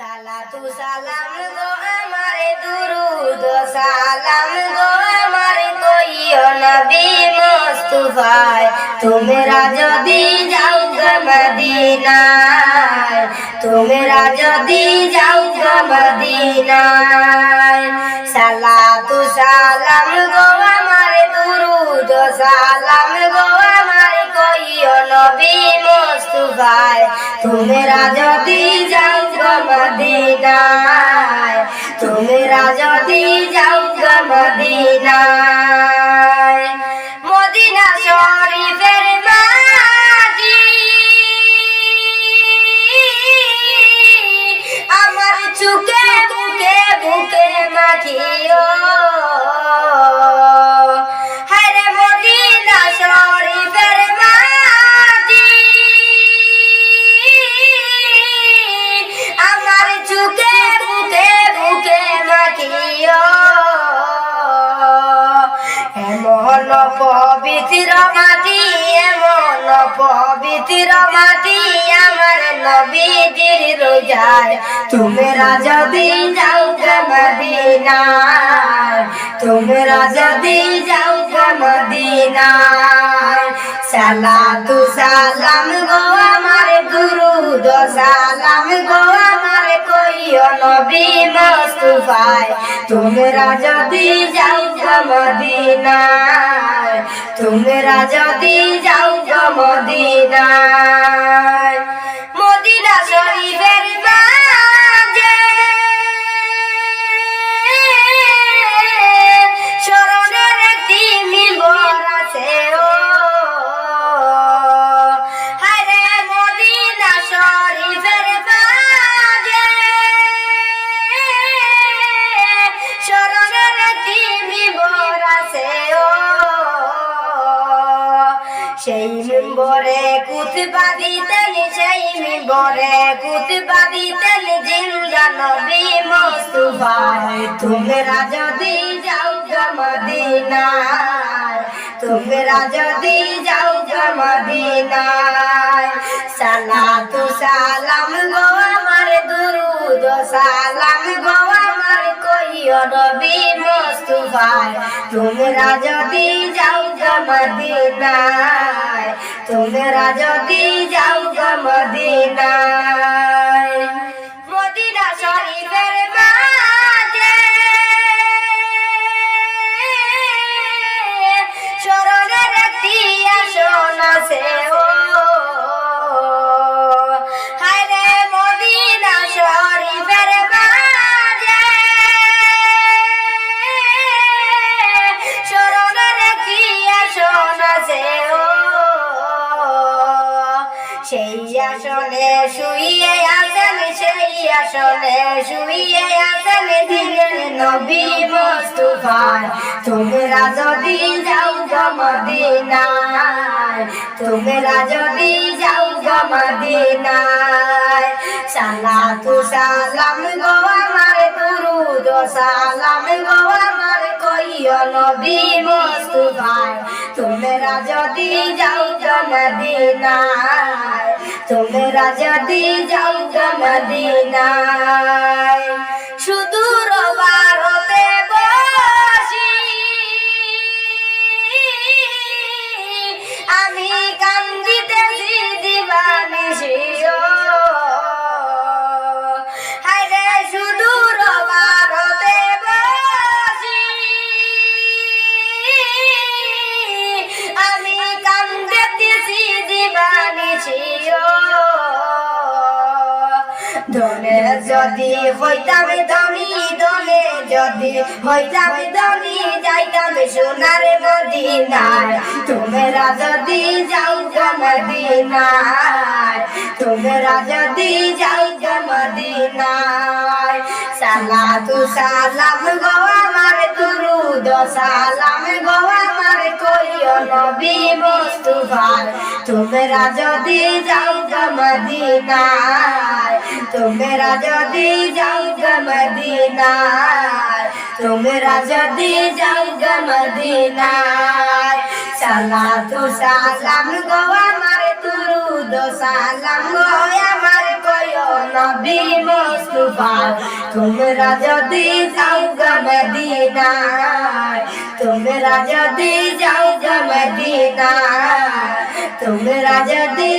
সালাতু সালাম গো আমারে দুরুদ, সালাম গো আমারে কইও নবী মুস্তাফায়। তোমরা যদি যাও মদিনায় তোমরা যদি যাও মদিনায়। সালাতু সালাম গো আমারে দুরুদ, সালাম গো আমারে কইও নবী মুস্তাফায়। তোমরা যদি যাও গো পবিত্র মাটি, এমন পবিত্র মাটি আমার নবীজির রোজায়। তোমরা যদি যাও মদিনায়। তোমরা যদি যাও মদিনায়। সালাতু সালাম গো আমার দুরুদ, সালাম গো আমার কইও নবী মুস্তাফায় তোমরা যদি যাও মদিনায় তোমরা যদি যাও মদিনায়। সেই মিম্বরে কুতবা দিতেন সেই মিম্বরে কুতবা দিতেন জিন্দা নবী মুস্তাফায় তোমরা যদি যাও মদিনায় তোমরা যদি যাও মদিনায় সালাতু সালাম গো আমার দুরুদ, সালাম গো আমার কইও নবী মুস্তাফায় তোমরা যদি যাও মদিনায় তোমরা যদি যাও মদিনায়। আসনে শুইয়ে আছেন সেই আসনে শুইয়ে আছেন দিনের নবী মুস্তাফায় তোমরা যদি যাও গো মদিনায়, তোমরা যদি যাও গো মদিনায়। সালাতু সালাম গো আমার দুরুদ, সালাম গো আমার কইও নবী মুস্তাফায় তোমরা যদি যাও গো মদিনায় তোমরা যদি যাও মদিনায় দিবানিসি ধনে যদি হইতাম ধনী, ধনে যদি হইতাম ধনী যাইতাম সোনার মদিনায়। তোমরা যদি যাও মদিনায়, তোমরা যদি যাও মদিনায়। সালাতু সালাম কইও নবী মুস্তাফায় তোমরা যদি যাও গো মদিনায় তোমরা যদি যাও গো মদিনায় তোমরা যদি যাও গো মদিনায় সালাতু সালাম গো আমার দুরুদ সালাম গো আমার কইও নবী মুস্তাফা তোমরা যদি যাও গা মদিনায় তোমরা যদি যাও গা মদিনায় তোমরা যদি